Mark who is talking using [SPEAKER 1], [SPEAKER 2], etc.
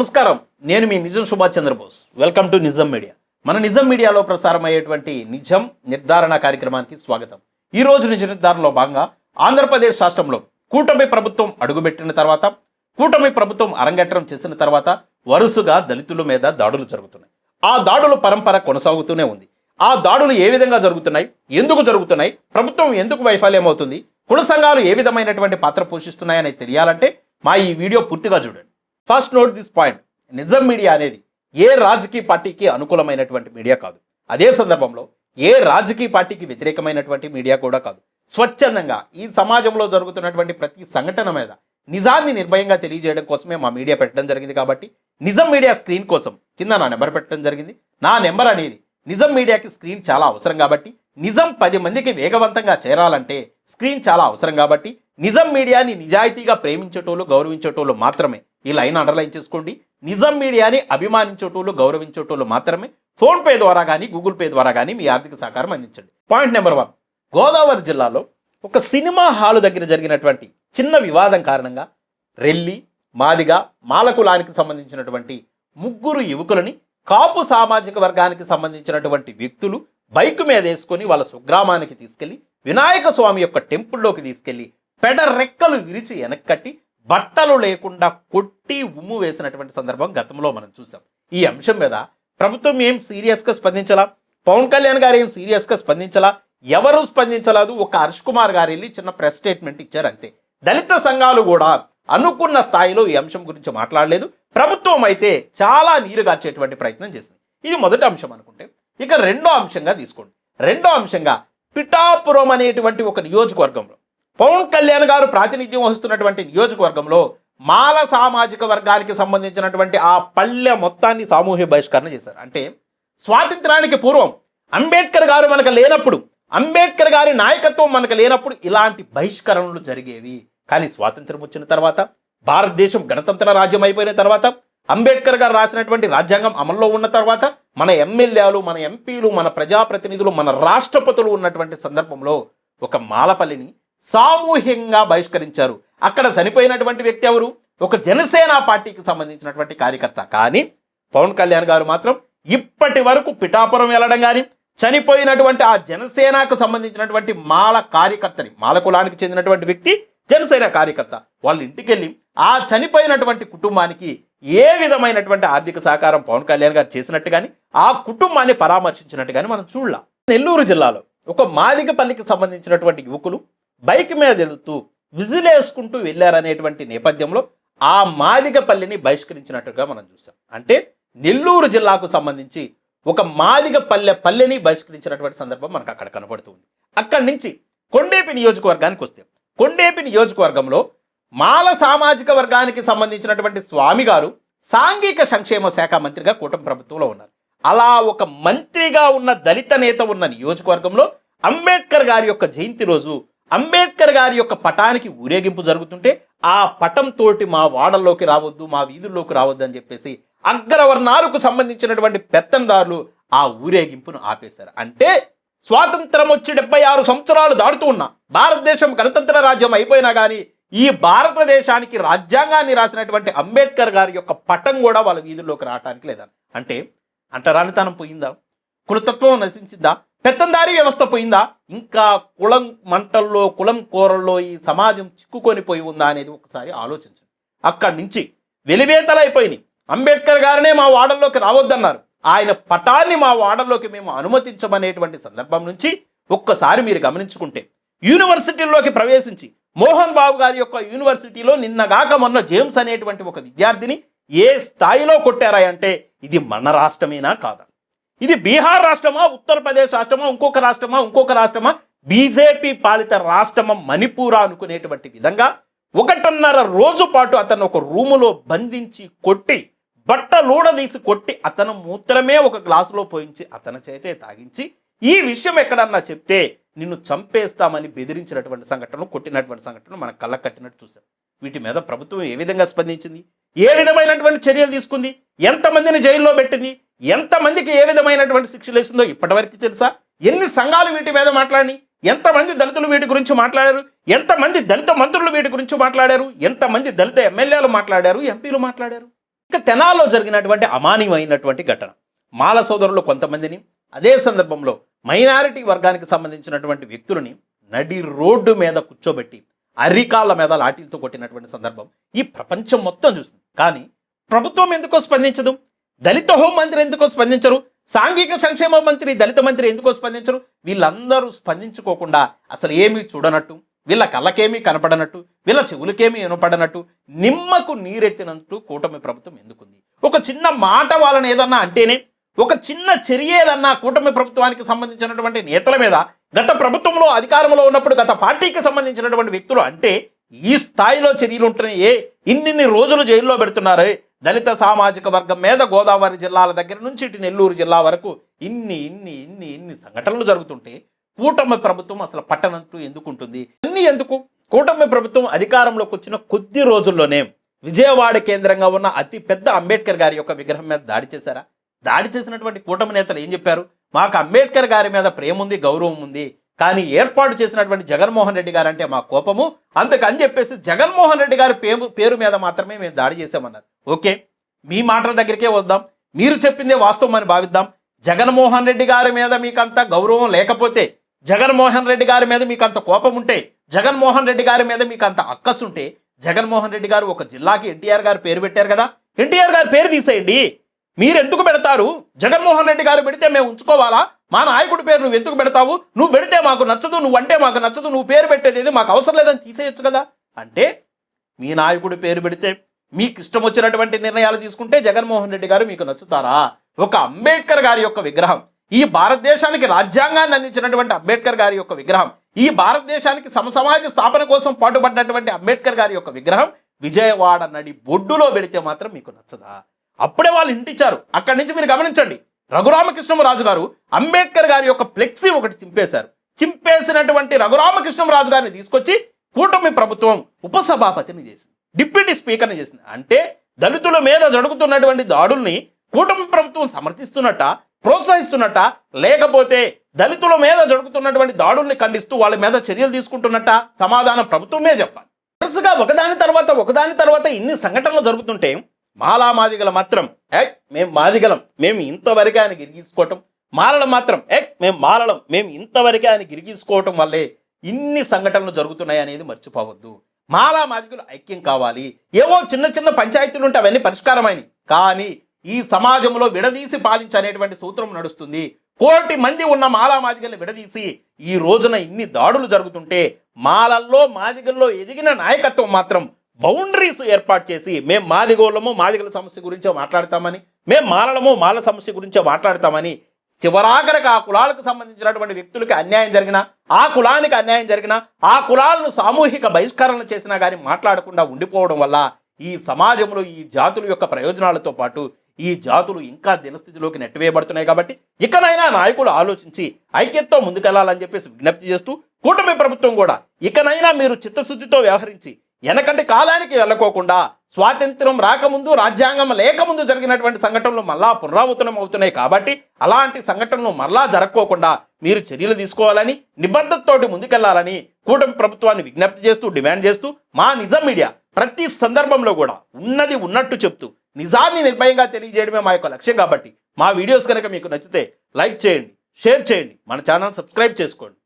[SPEAKER 1] నమస్కారం. నేను మీ Nijam Subhash Chandrabose. Welcome to Nijam media మన నిజం మీడియాలో ప్రసారం అయ్యేటువంటి నిజం నిర్ధారణ కార్యక్రమానికి స్వాగతం. ఈ రోజు నిజ నిర్ధారణలో భాగంగా ఆంధ్రప్రదేశ్ రాష్ట్రంలో కూటమి ప్రభుత్వం అడుగుపెట్టిన తర్వాత కూటమి ప్రభుత్వం అరంగేట్రం చేసిన తర్వాత వరుసగా దళితుల మీద దాడులు జరుగుతున్నాయి. ఆ దాడుల పరంపర కొనసాగుతూనే ఉంది. ఆ దాడులు ఏ విధంగా జరుగుతున్నాయి? ఎందుకు జరుగుతున్నాయి? ప్రభుత్వం ఎందుకు వైఫల్యం అవుతుంది? కుల సంఘాలు ఏ విధమైనటువంటి పాత్ర పోషిస్తున్నాయని తెలియాలంటే మా ఈ వీడియో పూర్తిగా చూడండి. First note this point Nijam media అనేది ఏ రాజకీయ పార్టీకి అనుకూలమైనటువంటి మీడియా కాదు. అదే సందర్భంలో ఏ రాజకీయ పార్టీకి వ్యతిరేకమైనటువంటి మీడియా కూడా కాదు. స్వచ్ఛందంగా ఈ సమాజంలో జరుగుతున్నటువంటి ప్రతి సంఘటన మీద నిజాన్ని నిర్భయంగా తెలియజేయడం కోసమే మా మీడియా పెట్టడం జరిగింది కాబట్టి నిజం మీడియా స్క్రీన్ కోసం కింద నా నెంబర్ పెట్టడం జరిగింది. నా నెంబర్ అనేది నిజం మీడియాకి స్క్రీన్ చాలా అవసరం కాబట్టి నిజం పది మందికి వేగవంతంగా చేరాలంటే స్క్రీన్ చాలా అవసరం కాబట్టి నిజం మీడియాని నిజాయితీగా ప్రేమించేటోళ్ళు గౌరవించేటోళ్ళు మాత్రమే. ఈ లైన్ అండర్లైన్ చేసుకోండి. నిజం మీడియాని అభిమానించేటోళ్ళు గౌరవించేటోళ్ళు మాత్రమే. ఫోన్పే ద్వారా కానీ గూగుల్ పే ద్వారా కానీ మీ ఆర్థిక సహకారం అందించండి. Point number one. గోదావరి జిల్లాలో ఒక సినిమా హాలు దగ్గర జరిగినటువంటి చిన్న వివాదం కారణంగా రెల్లి మాదిగా మాలకులానికి సంబంధించినటువంటి ముగ్గురు యువకులని కాపు సామాజిక వర్గానికి సంబంధించినటువంటి వ్యక్తులు బైక్ మీద వేసుకొని వాళ్ళ స్వగ్రామానికి తీసుకెళ్ళి వినాయక స్వామి యొక్క టెంపుల్లోకి తీసుకెళ్ళి పెడ రెక్కలు విరిచి వెనక్కట్టి బట్టలు లేకుండా కొట్టి ఉమ్ము వేసినటువంటి సందర్భం గతంలో మనం చూసాం ఈ అంశం మీద ప్రభుత్వం ఏం సీరియస్గా స్పందించాలా? పవన్ కళ్యాణ్ గారు ఏం సీరియస్గా స్పందించాలా? ఎవరు స్పందించలేదు? ఒక హర్ష్ కుమార్ గారు వెళ్ళి చిన్న ప్రెస్ స్టేట్మెంట్ ఇచ్చారు అంతే. దళిత సంఘాలు కూడా అనుకున్న స్థాయిలో ఈ అంశం గురించి మాట్లాడలేదు. ప్రభుత్వం అయితే చాలా నీరు గార్చేటువంటి ప్రయత్నం చేసింది. ఇది మొదటి అంశం అనుకుంటే. ఇక రెండో అంశంగా తీసుకోండి. రెండో అంశంగా పిఠాపురం అనేటువంటి ఒక నియోజకవర్గంలో పవన్ కళ్యాణ్ గారు ప్రాతినిధ్యం వహిస్తున్నటువంటి నియోజకవర్గంలో మాల సామాజిక వర్గానికి సంబంధించినటువంటి ఆ పల్లె మొత్తాన్ని సామూహిక బహిష్కరణ చేశారు. అంటే స్వాతంత్రానికి పూర్వం అంబేద్కర్ గారు మనకు లేనప్పుడు అంబేద్కర్ గారి నాయకత్వం మనకు లేనప్పుడు ఇలాంటి బహిష్కరణలు జరిగేవి. కానీ స్వాతంత్రం వచ్చిన తర్వాత భారతదేశం గణతంత్ర రాజ్యం అయిపోయిన తర్వాత అంబేద్కర్ గారు రాసినటువంటి రాజ్యాంగం అమల్లో ఉన్న తర్వాత మన ఎమ్మెల్యేలు మన ఎంపీలు మన ప్రజాప్రతినిధులు మన రాష్ట్రపతులు ఉన్నటువంటి సందర్భంలో ఒక మాలపల్లిని సామూహికంగా బహిష్కరించారు. అక్కడ చనిపోయినటువంటి వ్యక్తి ఎవరు? ఒక జనసేన పార్టీకి సంబంధించినటువంటి కార్యకర్త. కానీ పవన్ కళ్యాణ్ గారు మాత్రం ఇప్పటి వరకు పిఠాపురం వెళ్ళడం కానీ చనిపోయినటువంటి ఆ జనసేనకు సంబంధించినటువంటి మాల కార్యకర్తని మాల కులానికి చెందినటువంటి వ్యక్తి జనసేన కార్యకర్త. వాళ్ళ ఇంటికి వెళ్ళి ఆ చనిపోయినటువంటి కుటుంబానికి ఏ విధమైనటువంటి ఆర్థిక సహకారం పవన్ కళ్యాణ్ గారు చేసినట్టు కానీ ఆ కుటుంబాన్ని పరామర్శించినట్టు కానీ మనం చూడలా. నెల్లూరు జిల్లాలో ఒక మాదిగపల్లికి సంబంధించినటువంటి యువకులు బైక్ మీద వెళ్తూ విజిలేసుకుంటూ వెళ్ళారనేటువంటి నేపథ్యంలో ఆ మాదిగపల్లిని బహిష్కరించినట్టుగా మనం చూసాం. అంటే నెల్లూరు జిల్లాకు సంబంధించి ఒక మాదిగ పల్లె పల్లెని బహిష్కరించినటువంటి సందర్భం మనకు అక్కడ కనబడుతుంది అక్కడి నుంచి కొండేపి నియోజకవర్గానికి వస్తే కొండేపి నియోజకవర్గంలో మాల సామాజిక వర్గానికి సంబంధించినటువంటి స్వామి గారు సాంఘిక సంక్షేమ శాఖ మంత్రిగా కూటమి ప్రభుత్వంలో ఉన్నారు. అలా ఒక మంత్రిగా ఉన్న దళిత నేత ఉన్న నియోజకవర్గంలో అంబేద్కర్ గారి యొక్క జయంతి రోజు అంబేద్కర్ గారి యొక్క పటానికి ఊరేగింపు జరుగుతుంటే ఆ పటంతోటి మా వాడల్లోకి రావద్దు మా వీధుల్లోకి రావద్దు అని చెప్పేసి అగ్రవర్ణాలకు సంబంధించినటువంటి పెత్తందారులు ఆ ఊరేగింపును ఆపేశారు. అంటే స్వాతంత్రం వచ్చి డెబ్బై ఆరు సంవత్సరాలు దాడుతూ ఉన్నా భారతదేశం గణతంత్ర రాజ్యం అయిపోయినా కానీ ఈ భారతదేశానికి రాజ్యాంగాన్ని రాసినటువంటి అంబేద్కర్ గారి యొక్క పటం కూడా వాళ్ళ వీధుల్లోకి రావడానికి లేదా? అంటే అంటరానితనం పోయిందా? కులతత్వం నశించిందా? పెత్తందారీ వ్యవస్థ పోయిందా? ఇంకా కులం మంటల్లో కులం కూరల్లో ఈ సమాజం చిక్కుకొని పోయి ఉందా అనేది ఒకసారి ఆలోచించండి. అక్కడి నుంచి వెలివేతలైపోయినాయి అంబేద్కర్ గారినే మా వాడల్లోకి రావద్దన్నారు. ఆయన పటాన్ని మా వాడల్లోకి మేము అనుమతించమనేటువంటి సందర్భం నుంచి ఒక్కసారి మీరు గమనించుకుంటే యూనివర్సిటీల్లోకి ప్రవేశించి మోహన్ బాబు గారి యొక్క యూనివర్సిటీలో నిన్నగాక మొన్న జేమ్స్ అనేటువంటి ఒక విద్యార్థిని ఏ స్థాయిలో కొట్టారా అంటే ఇది మన రాష్ట్రమేనా కాదా? ఇది బీహార్ రాష్ట్రమా ఉత్తరప్రదేశ్ రాష్ట్రమా ఇంకొక రాష్ట్రమా ఇంకొక రాష్ట్రమా? బీజేపీ పాలిత రాష్ట్రమా మణిపూరా అనుకునేటువంటి విధంగా ఒకటిన్నర రోజు పాటు అతను ఒక రూములో బంధించి కొట్టి బట్టలూడదీసి కొట్టి అతను మూత్రమే ఒక గ్లాసులో పోయించి అతని చేతే తాగించి ఈ విషయం ఎక్కడన్నా చెప్తే నిన్ను చంపేస్తామని బెదిరించినటువంటి సంఘటనలు కొట్టినటువంటి సంఘటనలు మన కళ్ళ కట్టినట్టు చూశాం వీటి మీద ప్రభుత్వం ఏ విధంగా స్పందించింది? ఏ విధమైనటువంటి చర్యలు తీసుకుంది? ఎంతమందిని జైల్లో పెట్టింది? ఎంతమందికి ఏ విధమైనటువంటి శిక్షలు వేసిందో ఇప్పటివరకు తెలుసా? ఎన్ని సంఘాలు వీటి మీద మాట్లాడి ఎంతమంది దళితులు వీటి గురించి మాట్లాడారు? ఎంతమంది దళిత మంత్రులు వీటి గురించి మాట్లాడారు? ఎంతమంది దళిత ఎమ్మెల్యేలు మాట్లాడారు? ఎంపీలు మాట్లాడారు? ఇంకా తెనాల్లో జరిగినటువంటి అమానీయమైనటువంటి ఘటన. మాల సోదరులు కొంతమందిని అదే సందర్భంలో మైనారిటీ వర్గానికి సంబంధించినటువంటి వ్యక్తులని నడి రోడ్డు మీద కూర్చోబెట్టి అరికాళ్ళ మీద లాఠీలతో కొట్టినటువంటి సందర్భం ఈ ప్రపంచం మొత్తం చూసింది. కానీ ప్రభుత్వం ఎందుకో స్పందించదు? దళిత హోం మంత్రి ఎందుకో స్పందించరు? సాంఘిక సంక్షేమ మంత్రి దళిత మంత్రి ఎందుకో స్పందించరు? వీళ్ళందరూ స్పందించుకోకుండా అసలు ఏమీ చూడనట్టు వీళ్ళ కళ్ళకేమీ కనపడనట్టు వీళ్ళ చెవులకేమీ వినపడనట్టు నిమ్మకు నీరెత్తినట్టు కూటమి ప్రభుత్వం ఎందుకుంది? ఒక చిన్న మాట వాళ్ళని ఏదన్నా అంటేనే ఒక చిన్న చర్య ఏదన్నా కూటమి ప్రభుత్వానికి సంబంధించినటువంటి నేతల మీద గత ప్రభుత్వంలో అధికారంలో ఉన్నప్పుడు గత పార్టీకి సంబంధించినటువంటి వ్యక్తులు అంటే ఈ స్థాయిలో చర్యలు ఉంటున్నాయే ఇన్నిన్ని రోజులు జైల్లో పెడుతున్నారు. దళిత సామాజిక వర్గం మీద గోదావరి జిల్లాల దగ్గర నుంచి ఇటు నెల్లూరు జిల్లా వరకు ఇన్ని ఇన్ని ఇన్ని ఇన్ని సంఘటనలు జరుగుతుంటే కూటమి ప్రభుత్వం అసలు పట్టనంటూ ఎందుకు ఉంటుంది? అన్నీ ఎందుకు? కూటమి ప్రభుత్వం అధికారంలోకి వచ్చిన కొద్ది రోజుల్లోనే విజయవాడ కేంద్రంగా ఉన్న అతి పెద్ద అంబేద్కర్ గారి యొక్క విగ్రహం మీద దాడి చేశారా? దాడి చేసినటువంటి కూటమి నేతలు ఏం చెప్పారు? మాకు అంబేద్కర్ గారి మీద ప్రేమ ఉంది గౌరవం ఉంది. కానీ ఏర్పాటు చేసినటువంటి జగన్మోహన్ రెడ్డి గారు అంటే మా కోపము. అందుకని చెప్పేసి జగన్మోహన్ రెడ్డి గారి పేరు పేరు మీద మాత్రమే మేము దాడి చేసామన్నారు ఓకే? మీ మాటల దగ్గరికే వద్దాం. మీరు చెప్పిందే వాస్తవం అని భావిద్దాం. జగన్మోహన్ రెడ్డి గారి మీద మీకు అంత గౌరవం లేకపోతే జగన్మోహన్ రెడ్డి గారి మీద మీకు అంత కోపం ఉంటే జగన్మోహన్ రెడ్డి గారి మీద మీకు అంత అక్కసు ఉంటే జగన్మోహన్ రెడ్డి గారు ఒక జిల్లాకి ఎన్టీఆర్ గారు పేరు పెట్టారు కదా? ఎన్టీఆర్ గారు పేరు తీసేయండి. మీరు ఎందుకు పెడతారు? జగన్మోహన్ రెడ్డి గారు పెడితే మేము ఉంచుకోవాలా? మా నాయకుడి పేరు నువ్వు ఎందుకు పెడతావు? నువ్వు పెడితే మాకు నచ్చదు నువ్వు అంటే మాకు నచ్చదు నువ్వు పేరు పెట్టేది ఏది మాకు అవసరం లేదని తీసేయచ్చు కదా? అంటే మీ నాయకుడి పేరు పెడితే మీకు ఇష్టం వచ్చినటువంటి నిర్ణయాలు తీసుకుంటే జగన్మోహన్ రెడ్డి గారు మీకు నచ్చుతారా? ఒక అంబేద్కర్ గారి యొక్క విగ్రహం ఈ భారతదేశానికి రాజ్యాంగాన్ని అందించినటువంటి అంబేద్కర్ గారి యొక్క విగ్రహం ఈ భారతదేశానికి సమసమాజ స్థాపన కోసం పాటుపడినటువంటి అంబేద్కర్ గారి యొక్క విగ్రహం విజయవాడ నడి బొడ్డులో పెడితే మాత్రం మీకు నచ్చదా? అప్పుడే వాళ్ళు ఇంటిచ్చారు అక్కడి నుంచి మీరు గమనించండి. రఘురామకృష్ణరాజు గారు అంబేద్కర్ గారి యొక్క ఫ్లెక్సీ ఒకటి చింపేశారు. చింపేసినటువంటి రఘురామకృష్ణరాజు గారిని తీసుకొచ్చి కూటమి ప్రభుత్వం ఉపసభాపతిని చేసింది. డిప్యూటీ స్పీకర్ని చేసింది. అంటే దళితుల మీద జరుగుతున్నటువంటి దాడుల్ని కూటమి ప్రభుత్వం సమర్థిస్తున్నట్ట ప్రోత్సహిస్తున్నట్ట లేకపోతే దళితుల మీద జరుగుతున్నటువంటి దాడుల్ని ఖండిస్తూ వాళ్ళ మీద చర్యలు తీసుకుంటున్నట్ట సమాధానం ప్రభుత్వమే చెప్పాలి. వరుసగా ఒకదాని తర్వాత ఒకదాని తర్వాత ఇన్ని సంఘటనలు జరుగుతుంటే మాలా మాదిగల మాత్రం ఏ మేము మాదిగలం మేము ఇంతవరకు ఆయన గిరిగీసుకోవటం మాలలం మాత్రం ఏ మేము మాలలం మేము ఇంతవరకే ఆయన గిరిగీసుకోవటం వల్లే ఇన్ని సంఘటనలు జరుగుతున్నాయి అనేది మర్చిపోవద్దు. మాలా మాదిగలు ఐక్యం కావాలి. ఏవో చిన్న చిన్న పంచాయతీలు ఉంటే అవన్నీ పరిష్కారమైనవి కానీ ఈ సమాజంలో విడదీసి పాలించనేటువంటి సూత్రం నడుస్తుంది. కోటి మంది ఉన్న మాలా మాదిగల్ని విడదీసి ఈ రోజున ఇన్ని దాడులు జరుగుతుంటే మాలల్లో మాదిగల్లో ఎదిగిన నాయకత్వం మాత్రం బౌండరీస్ ఏర్పాటు చేసి మేము మాదిగోళ్ళము మాదిగల సమస్య గురించే మాట్లాడతామని మేము మాలలము మాల సమస్య గురించే మాట్లాడతామని చివరాఖరికి ఆ కులాలకు సంబంధించినటువంటి వ్యక్తులకి అన్యాయం జరిగినా ఆ కులానికి అన్యాయం జరిగినా ఆ కులాలను సామూహిక బహిష్కరణ చేసినా కానీ మాట్లాడకుండా ఉండిపోవడం వల్ల ఈ సమాజంలో ఈ జాతుల యొక్క ప్రయోజనాలతో పాటు ఈ జాతులు ఇంకా దినస్థితిలోకి నెట్టివేయబడుతున్నాయి కాబట్టి ఇకనైనా నాయకులు ఆలోచించి ఐక్యతతో ముందుకెళ్ళాలని చెప్పేసి విజ్ఞప్తి చేస్తూ కూటమి ప్రభుత్వం కూడా ఇకనైనా మీరు చిత్తశుద్ధితో వ్యవహరించి వెనకంటి కాలానికి వెళ్ళకోకుండా స్వాతంత్రం రాకముందు రాజ్యాంగం లేకముందు జరిగినటువంటి సంఘటనలు మళ్ళా పునరావృతం అవుతున్నాయి కాబట్టి అలాంటి సంఘటనలు మళ్ళా జరగకోకుండా మీరు చర్యలు తీసుకోవాలని నిబద్ధతతోటి ముందుకెళ్ళాలని కూటమి ప్రభుత్వాన్ని విజ్ఞప్తి చేస్తూ డిమాండ్ చేస్తూ మా నిజం మీడియా ప్రతి సందర్భంలో కూడా ఉన్నది ఉన్నట్టు చెప్తూ నిజాన్ని నిర్భయంగా తెలియజేయడమే మా యొక్క లక్ష్యం కాబట్టి మా వీడియోస్ కనుక మీకు నచ్చితే లైక్ చేయండి షేర్ చేయండి మన ఛానల్ సబ్స్క్రైబ్ చేసుకోండి.